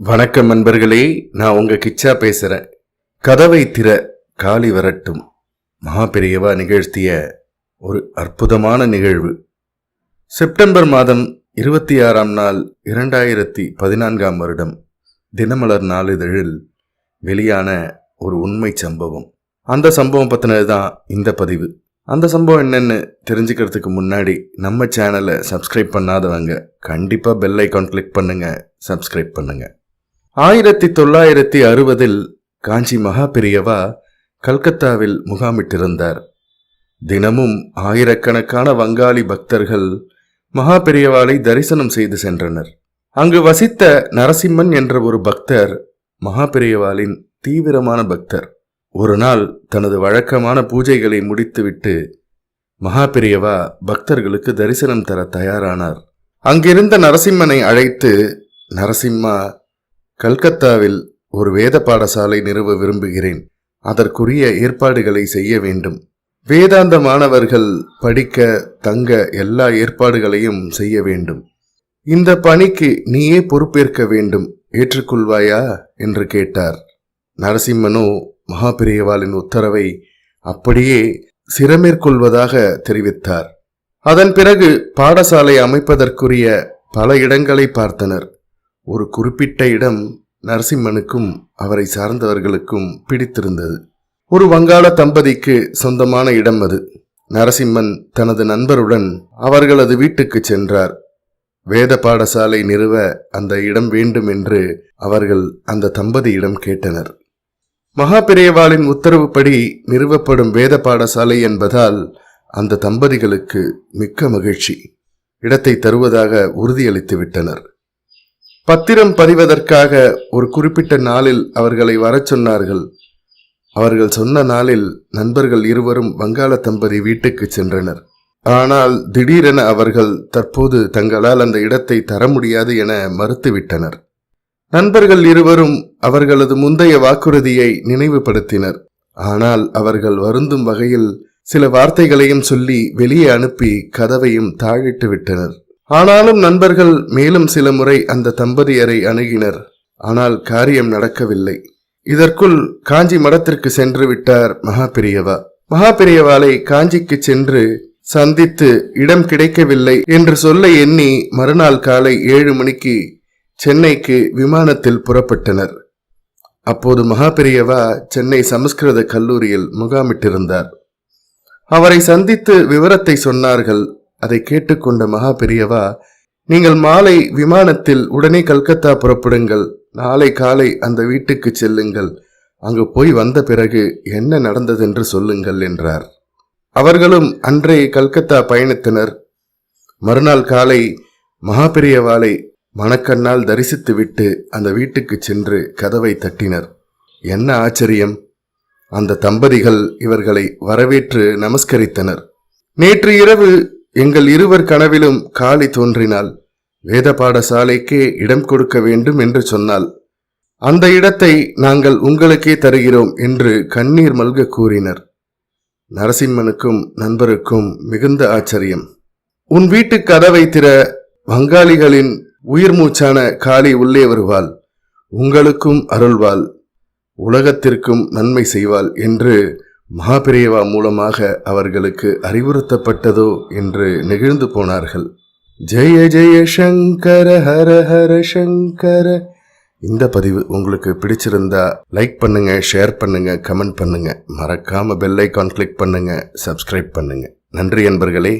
வணக்கம் நண்பர்களே நான் உங்க கிச்சா பேசுறேன். கதவை திற காலி வரட்டும். மகாபெரியவா நிகழ்த்திய ஒரு அற்புதமான நிகழ்வு. செப்டம்பர் மாதம் இருபத்தி ஆறாம் நாள் இரண்டாயிரத்தி பதினான்காம் வருடம் தினமலர் நாளிதழில் வெளியான ஒரு உண்மை சம்பவம். அந்த சம்பவம் பற்றினது தான் இந்த பதிவு. அந்த சம்பவம் என்னென்னு தெரிஞ்சுக்கிறதுக்கு முன்னாடி நம்ம சேனலை சப்ஸ்கிரைப் பண்ணாதவங்க கண்டிப்பாக பெல் ஐக்கான் கிளிக் பண்ணுங்கள் சப்ஸ்கிரைப் பண்ணுங்கள் ஆயிரத்தி தொள்ளாயிரத்தி அறுபதில் காஞ்சி மகா பெரியவா கல்கத்தாவில் முகாமிட்டிருந்தார். தினமும் ஆயிரக்கணக்கான வங்காளி பக்தர்கள் மகா பெரியவாளை தரிசனம் செய்து சென்றனர். அங்கு வசித்த நரசிம்மன் என்ற ஒரு பக்தர் மகா பெரியவாளின் தீவிரமான பக்தர். ஒரு நாள் தனது வழக்கமான பூஜைகளை முடித்துவிட்டு மகா பெரியவா பக்தர்களுக்கு தரிசனம் தர தயாரானார். அங்கிருந்த நரசிம்மனை அழைத்து நரசிம்மா கல்கத்தாவில் ஒரு வேத பாடசாலை நிறுவ விரும்புகிறேன். அதற்குரிய ஏற்பாடுகளை செய்ய வேண்டும். வேதாந்த மாணவர்கள் படிக்க தங்க எல்லா ஏற்பாடுகளையும் செய்ய வேண்டும். இந்த பணிக்கு நீயே பொறுப்பேற்க வேண்டும் ஏற்றுக்கொள்வாயா? என்று கேட்டார். நரசிம்மனோ மகாபிரியவாளின் உத்தரவை அப்படியே சிரமேற்கொள்வதாக தெரிவித்தார். அதன் பிறகு பாடசாலை அமைப்பதற்குரிய பல இடங்களை பார்த்தனர். ஒரு குறிப்பிட்ட இடம் நரசிம்மனுக்கும் அவரை சார்ந்தவர்களுக்கும் பிடித்திருந்தது. ஒரு வங்காள தம்பதிக்கு சொந்தமான இடம் அது. நரசிம்மன் தனது நண்பருடன் அவர்களது வீட்டுக்கு சென்றார். வேத பாடசாலை நிறுவ அந்த இடம் வேண்டும் என்று அவர்கள் அந்த தம்பதியிடம் கேட்டனர். மகாபிரியவாளின் உத்தரவுப்படி நிறுவப்படும் வேத பாடசாலை என்பதால் அந்த தம்பதிகளுக்கு மிக்க மகிழ்ச்சி. இடத்தை தருவதாக உறுதியளித்து விட்டனர் பத்திரம் பதிவதற்காக ஒரு குறிப்பிட்ட நாளில் அவர்களை வரச் சொன்னார்கள். அவர்கள் சொன்ன நாளில் நண்பர்கள் இருவரும் வங்காள தம்பதி வீட்டுக்கு சென்றனர். ஆனால் திடீரென அவர்கள் தற்போது தங்களால் அந்த இடத்தை தர முடியாது என மறுத்துவிட்டனர். நண்பர்கள் இருவரும் அவர்களது முந்தைய வாக்குறுதியை நினைவுபடுத்தினர். ஆனால் அவர்கள் வருந்தும் வகையில் சில வார்த்தைகளையும் சொல்லி வெளியே அனுப்பி கதவையும் தாழிட்டு விட்டனர். ஆனாலும் நண்பர்கள் மேலும் சில முறை அந்த தம்பதியரை அணுகினர். ஆனால் காரியம் நடக்கவில்லை. இதற்குள் காஞ்சி மடத்திற்கு சென்று விட்டார் மகாபெரியவா. மகாபெரியவாளை காஞ்சிக்கு சென்று சந்தித்து இடம் கிடைக்கவில்லை என்று சொல்ல எண்ணி மறுநாள் காலை ஏழு மணிக்கு சென்னைக்கு விமானத்தில் புறப்பட்டனர். அப்போது மகாபெரியவா சென்னை சமஸ்கிருத கல்லூரியில் முகாமிட்டிருந்தார். அவரை சந்தித்து விவரத்தை சொன்னார்கள். அதை கேட்டுக்கொண்ட மகா பெரியவா நீங்கள் மாலை விமானத்தில் உடனே கல்கத்தா புறப்படுங்கள். நாளை காலை அந்த வீட்டுக்கு செல்லுங்கள். அங்கு போய் வந்த பிறகு என்ன நடந்ததென்று சொல்லுங்கள் என்றார். அவர்களும் அன்றே கல்கத்தா பயணித்தனர். மறுநாள் காலை மகாபெரியவாளை மணக்கண்ணால் தரிசித்துவிட்டு அந்த வீட்டுக்கு சென்று கதவை தட்டினர். என்ன ஆச்சரியம்? அந்த தம்பதிகள் இவர்களை வரவேற்று நமஸ்கரித்தனர். நேற்று இரவு எங்கள் இருவர் கனவிலும் காளி தோன்றினாள். வேத பாடசாலைக்கே இடம் கொடுக்க வேண்டும் என்று சொன்னாள். அந்த இடத்தை நாங்கள் உங்களுக்கே தருகிறோம் என்று கண்ணீர் மல்க கூறினர். நரசிம்மனுக்கும் நண்பருக்கும் மிகுந்த ஆச்சரியம். உன் வீட்டு கதவை திற வங்காளிகளின் உயிர் மூச்சான காளி உள்ளே வருவாள். உங்களுக்கும் அருள்வாள். உலகத்திற்கும் நன்மை செய்வாள் என்று மகாபிரியவா மூலமாக அவர்களுக்கு அறிவுறுத்தப்பட்டதோ என்று நெகிழ்ந்து போனார்கள். ஜெய ஜெய சங்கர ஹர ஹர சங்கர. இந்த பதிவு உங்களுக்கு பிடிச்சிருந்தா லைக் பண்ணுங்க ஷேர் பண்ணுங்க கமெண்ட் பண்ணுங்க. மறக்காம பெல் ஐக்கான் கிளிக் பண்ணுங்க சப்ஸ்கிரைப் பண்ணுங்க. நன்றி என்பர்களே